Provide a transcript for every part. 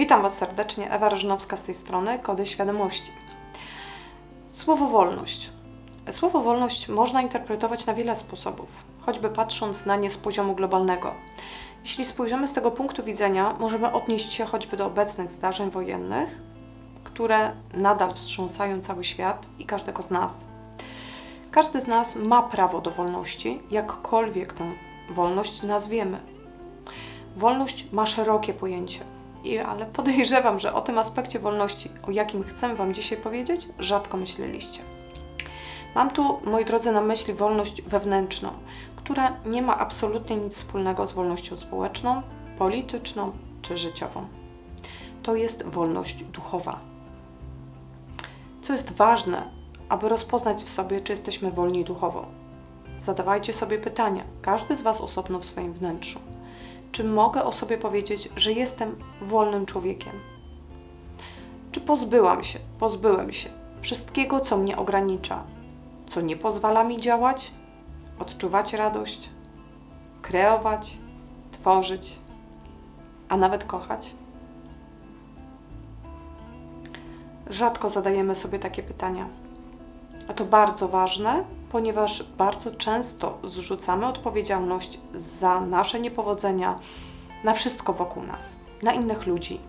Witam Was serdecznie, Ewa Ryżnowska z tej strony, Kody Świadomości. Słowo wolność. Słowo wolność można interpretować na wiele sposobów, choćby patrząc na nie z poziomu globalnego. Jeśli spojrzymy z tego punktu widzenia, możemy odnieść się choćby do obecnych zdarzeń wojennych, które nadal wstrząsają cały świat i każdego z nas. Każdy z nas ma prawo do wolności, jakkolwiek tę wolność nazwiemy. Wolność ma szerokie pojęcie, i, ale podejrzewam, że o tym aspekcie wolności, o jakim chcę Wam dzisiaj powiedzieć, rzadko myśleliście. Mam tu, moi drodzy, na myśli wolność wewnętrzną, która nie ma absolutnie nic wspólnego z wolnością społeczną, polityczną czy życiową. To jest wolność duchowa. Co jest ważne, aby rozpoznać w sobie, czy jesteśmy wolni duchowo. Zadawajcie sobie pytania, każdy z Was osobno w swoim wnętrzu. Czy mogę o sobie powiedzieć, że jestem wolnym człowiekiem? Czy pozbyłam się, pozbyłem się wszystkiego, co mnie ogranicza, co nie pozwala mi działać, odczuwać radość, kreować, tworzyć, a nawet kochać? Rzadko zadajemy sobie takie pytania. A to bardzo ważne, ponieważ bardzo często zrzucamy odpowiedzialność za nasze niepowodzenia na wszystko wokół nas, na innych ludzi,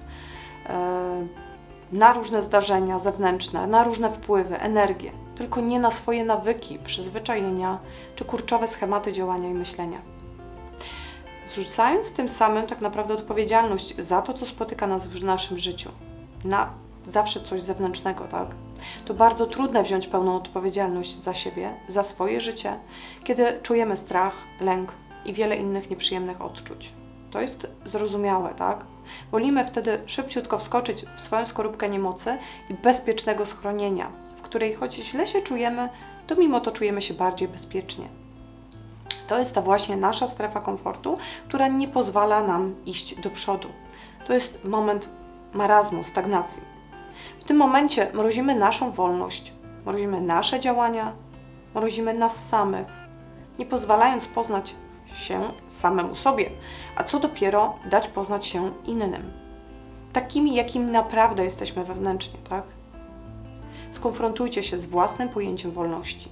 e, na różne zdarzenia zewnętrzne, na różne wpływy, energię, tylko nie na swoje nawyki, przyzwyczajenia czy kurczowe schematy działania i myślenia. Zrzucając tym samym tak naprawdę odpowiedzialność za to, co spotyka nas w naszym życiu, na zawsze coś zewnętrznego, tak? To bardzo trudne wziąć pełną odpowiedzialność za siebie, za swoje życie, kiedy czujemy strach, lęk i wiele innych nieprzyjemnych odczuć. To jest zrozumiałe, tak? Wolimy wtedy szybciutko wskoczyć w swoją skorupkę niemocy i bezpiecznego schronienia, w której choć źle się czujemy, to mimo to czujemy się bardziej bezpiecznie. To jest ta właśnie nasza strefa komfortu, która nie pozwala nam iść do przodu. To jest moment marazmu, stagnacji. W tym momencie mrozimy naszą wolność, mrozimy nasze działania, mrozimy nas samych, nie pozwalając poznać się samemu sobie, a co dopiero dać poznać się innym. Takimi, jakim naprawdę jesteśmy wewnętrznie, tak? Skonfrontujcie się z własnym pojęciem wolności.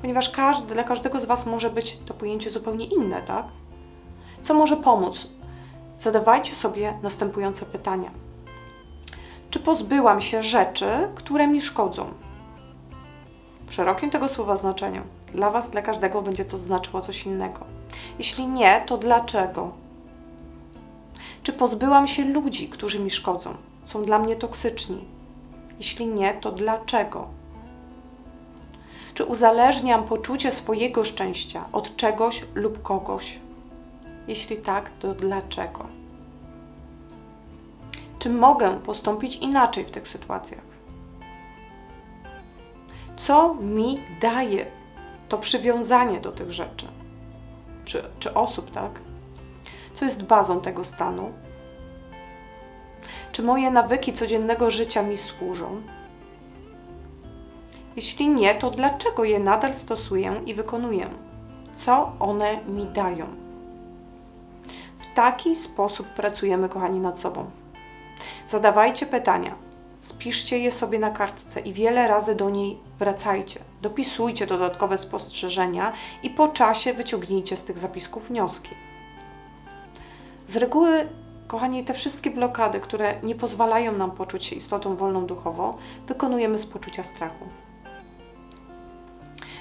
Ponieważ każdy, dla każdego z Was może być to pojęcie zupełnie inne, tak? Co może pomóc? Zadawajcie sobie następujące pytania czy pozbyłam się rzeczy, które mi szkodzą. W szerokim tego słowa znaczeniu. Dla Was, dla każdego będzie to znaczyło coś innego. Jeśli nie, to dlaczego? Czy pozbyłam się ludzi, którzy mi szkodzą, są dla mnie toksyczni? Jeśli nie, to dlaczego? Czy uzależniam poczucie swojego szczęścia od czegoś lub kogoś? Jeśli tak, to dlaczego? Czy mogę postąpić inaczej w tych sytuacjach? Co mi daje to przywiązanie do tych rzeczy? Czy, czy osób, tak? Co jest bazą tego stanu? Czy moje nawyki codziennego życia mi służą? Jeśli nie, to dlaczego je nadal stosuję i wykonuję? Co one mi dają? W taki sposób pracujemy, kochani, nad sobą. Zadawajcie pytania, spiszcie je sobie na kartce i wiele razy do niej wracajcie. Dopisujcie dodatkowe spostrzeżenia i po czasie wyciągnijcie z tych zapisków wnioski. Z reguły, kochani, te wszystkie blokady, które nie pozwalają nam poczuć się istotą wolną duchowo, wykonujemy z poczucia strachu.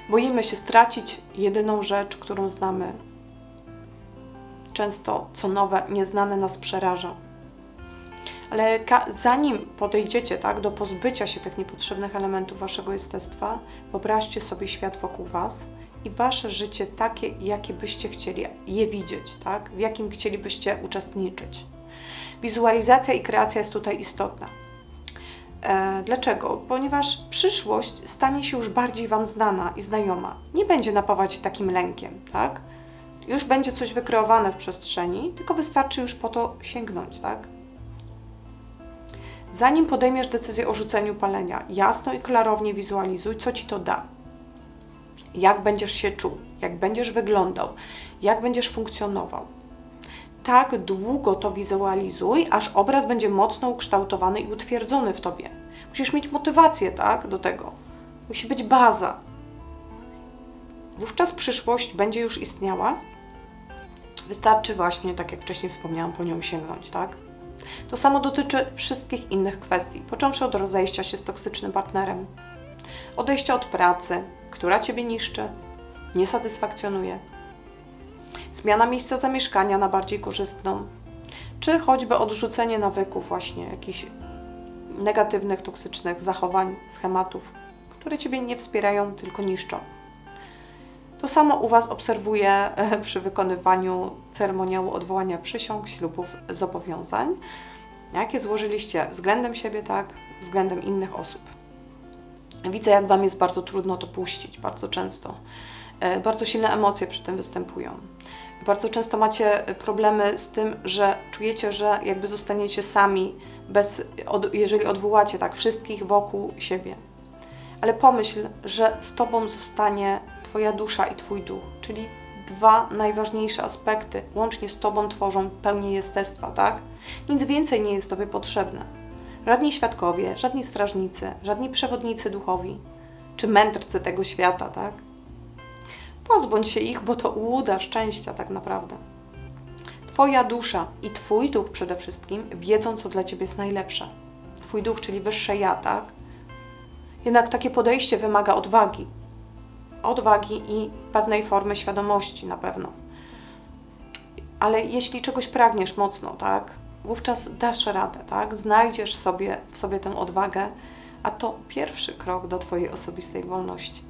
Boimy się stracić jedyną rzecz, którą znamy. Często co nowe, nieznane nas przeraża ale zanim podejdziecie tak, do pozbycia się tych niepotrzebnych elementów waszego jestestwa, wyobraźcie sobie świat wokół was i wasze życie takie, jakie byście chcieli je widzieć, tak? w jakim chcielibyście uczestniczyć. Wizualizacja i kreacja jest tutaj istotna. E, dlaczego? Ponieważ przyszłość stanie się już bardziej Wam znana i znajoma. Nie będzie napawać takim lękiem, tak? Już będzie coś wykreowane w przestrzeni, tylko wystarczy już po to sięgnąć, tak? Zanim podejmiesz decyzję o rzuceniu palenia, jasno i klarownie wizualizuj, co ci to da. Jak będziesz się czuł, jak będziesz wyglądał, jak będziesz funkcjonował. tak długo to wizualizuj, aż obraz będzie mocno ukształtowany i utwierdzony w tobie. Musisz mieć motywację, tak, do tego. Musi być baza. Wówczas przyszłość będzie już istniała. Wystarczy właśnie, tak jak wcześniej wspomniałam, po nią sięgnąć, tak? To samo dotyczy wszystkich innych kwestii, począwszy od rozejścia się z toksycznym partnerem, odejścia od pracy, która ciebie niszczy, nie satysfakcjonuje, zmiana miejsca zamieszkania na bardziej korzystną, czy choćby odrzucenie nawyków, właśnie jakichś negatywnych, toksycznych zachowań, schematów, które ciebie nie wspierają, tylko niszczą. To samo u Was obserwuję e, przy wykonywaniu ceremoniału odwołania przysiąg, ślubów, zobowiązań, jakie złożyliście względem siebie, tak, względem innych osób. Widzę, jak Wam jest bardzo trudno to puścić, bardzo często. E, Bardzo silne emocje przy tym występują. Bardzo często macie problemy z tym, że czujecie, że jakby zostaniecie sami, bez, jeżeli odwołacie tak wszystkich wokół siebie. Ale pomyśl, że z Tobą zostanie Twoja dusza i Twój duch, czyli dwa najważniejsze aspekty, łącznie z Tobą tworzą pełnię jestestwa, tak? Nic więcej nie jest Tobie potrzebne. Żadni świadkowie, żadni strażnicy, żadni przewodnicy duchowi, czy mędrcy tego świata, tak? Pozbądź się ich, bo to ułuda szczęścia tak naprawdę. Twoja dusza i Twój duch przede wszystkim wiedzą, co dla Ciebie jest najlepsze. Twój duch, czyli wyższe ja, tak? Jednak takie podejście wymaga odwagi. Odwagi i pewnej formy świadomości na pewno. Ale jeśli czegoś pragniesz mocno, tak? Wówczas dasz radę, tak? Znajdziesz sobie w sobie tę odwagę, a to pierwszy krok do Twojej osobistej wolności.